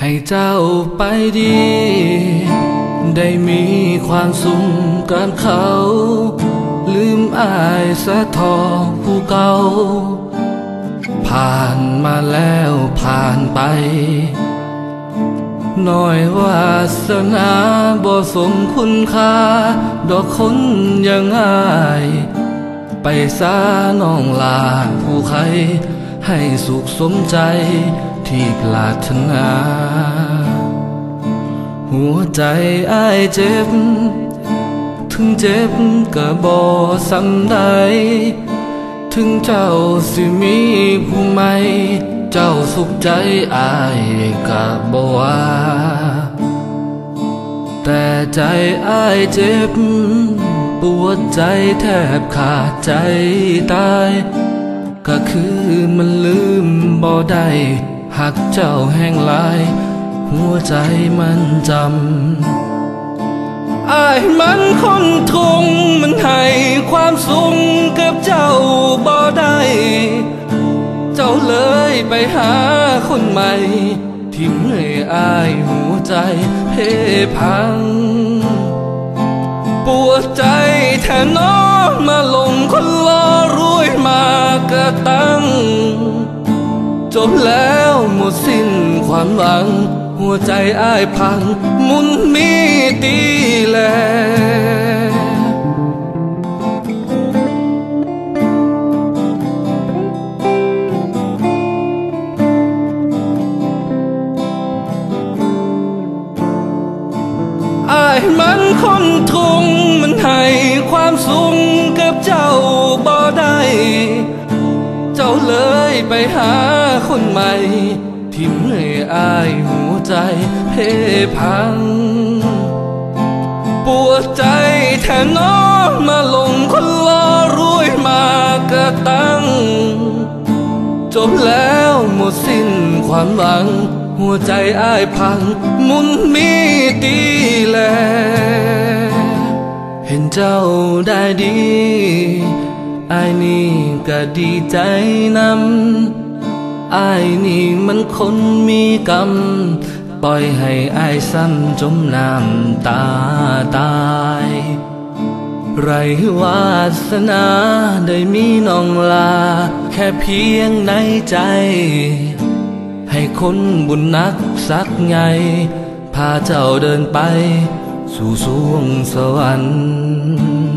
ให้เจ้าไปดี ได้มีความสุขกับเขา ลืมอายสะทอผู้เก่าผ่านมาแล้วผ่านไปหน่อยวาสนาบ่สมคุณค่า ดอกคนยังง่าย ไปซาน้องลาผู้ใคร ให้สุขสมใจ ที่ปรารถนา หัวใจอ้ายเจ็บ ถึงเจ็บก็บ่สำใด ถึงเจ้าสิมีผู้ใหม่เจ้าสุขใจอายก็บ่ว่าแต่ใจอ้ายเจ็บ ปวดใจแทบขาดใจตาย ก็คือมันลืมบ่ได้ หักเจ้าแห้งลาย หัวใจมันจำอายมันคนทุงมันให้ความสุขกับเจ้าบ่ได้ เจ้าเลยไปหาคนใหม่ที่เมื่อยอายหัวใจเพพัง ปวดใจแทนน้องมาลงคนลอรวยมากระตั้งจบแล้ว ความหวัง หัวใจอ้ายพัง มุนมีตีแลอายมันคนทุงมันให้ความสุขกับเจ้าบ่ได้ เจ้าเลยไปหาคนใหม่ ที่เมื่อยอายหัวใจเพพัง ปวดใจแทนน้องมาลงคนลอรวยมากระตัง จบแล้วหมดสิ้นความหวัง หัวใจอ้ายพัง มุนมีตีแล เห็นเจ้าได้ดีอายนี่ก็ดีใจนำ อายนี่มันคนมีกรรม ปล่อยให้อายซ้ำจมน้ำตาตาย ไรวาสนาได้มีน้องลา แค่เพียงในใจ ให้คนบุญนักสักไง พาเจ้าเดินไป สู่สวงสวรรค์